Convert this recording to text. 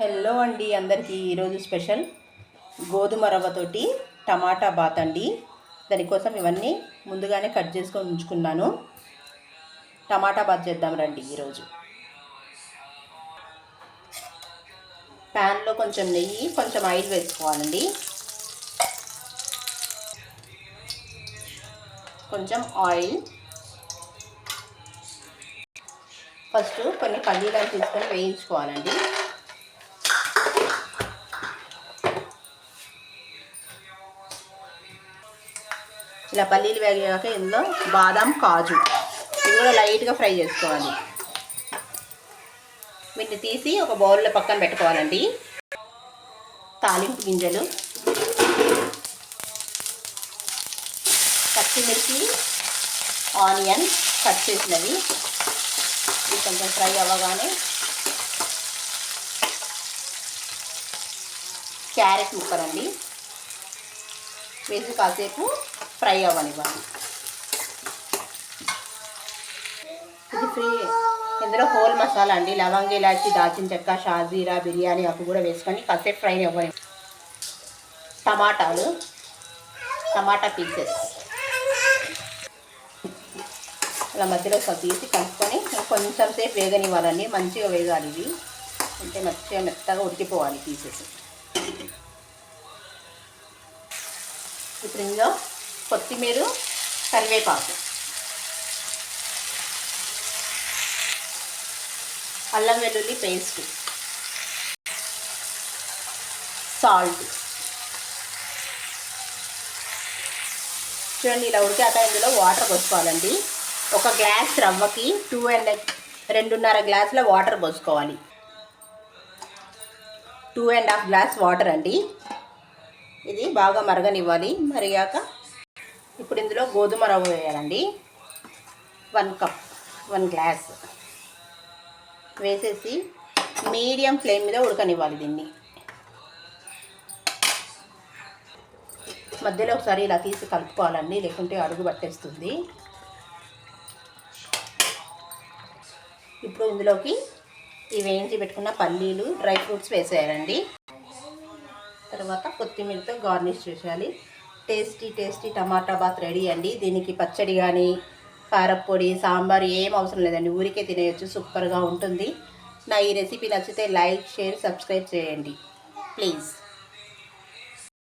Hello అండి అందరికీ ఈరోజు స్పెషల్ గోధుమ రవ్వతోటి టమాటా బాత్ అండి. దానికోసం ఇవన్నీ ముందుగానే కట్ చేసుకొని ఉంచుకున్నాను. టమాటా బాత్ చేద్దాం రండి ఈరోజు. ప్యాన్లో కొంచెం నెయ్యి కొంచెం ఆయిల్ వేసుకోవాలండి. కొంచెం ఆయిల్. ఫస్ట్ కొన్ని పల్లీలను తీసుకొని వేయించుకోవాలండి. ఇలా పల్లీలు వేగాక ఇందులో బాదం కాజు. ఇవి కూడా లైట్గా ఫ్రై చేసుకోవాలి. వీటిని తీసి ఒక బౌల్లో పక్కన పెట్టుకోవాలండి. తాలింపు గింజలు. పచ్చిమిర్చి ఆనియన్ కట్ చేసినవి. ఇవి కొంచెం ఫ్రై అవ్వగానే క్యారెట్ ముక్కలండి. వేసి కాసేపు ఫ్రై అవ్వనివ్వండి ఇది ఫ్రీ. ఇందులో హోల్ మసాలా అండి. లవంగ ఇలాచి దాల్చిన చెక్క షాజీరా బిర్యానీ అప్పు కూడా వేసుకొని కాసేపు ఫ్రై అవ్వని టమాటాలు టమాటా పీసెస్. అలా మధ్యలో ఒకసారి తీసి కలుపుకొని కొంచెం సేపు వేగనివ్వాలండి. మంచిగా వేగాలి ఇవి అంటే మంచిగా మెత్తగా ఉడికిపోవాలి పీసెస్. ఇప్పుడు ఇందులో కొత్తిమీర కరివేపాకు. అల్లం వెల్లుల్లి పేస్ట్. సాల్ట్. చూడండి ఇలా ఉడికాక ఇందులో వాటర్ పోసుకోవాలండి. ఒక గ్లాస్ రవ్వకి టూ అండ్ రెండున్నర గ్లాసుల వాటర్ పోసుకోవాలి. Two and half glass water అండి. ఇది బాగా మరగనివ్వాలి. మరిగాక ఇప్పుడు ఇందులో గోధుమ రవ్వ వేయాలండి. One cup one glass. వేసేసి మీడియం ఫ్లేమ్ మీద ఉడకనివ్వాలి దీన్ని. మధ్యలో ఒకసారి ఇలా తీసి కలుపుకోవాలండి లేకుంటే అడుగు పట్టేస్తుంది. ఇప్పుడు ఇందులోకి ఈ వేయించి పెట్టుకున్న పల్లీలు డ్రై ఫ్రూట్స్ వేసేయాలండి. తర్వాత కొత్తిమీరతో గార్నిష్ చేసేయాలి. Tasty tasty tomato bath ready అండి. దీనికి పచ్చడి కానీ కారప్పొడి సాంబార్ ఏం అవసరం లేదండి. ఊరికే తినేయచ్చు సూపర్గా ఉంటుంది. నా ఈ రెసిపీ నచ్చితే లైక్ షేర్ సబ్స్క్రైబ్ చేయండి. ప్లీజ్.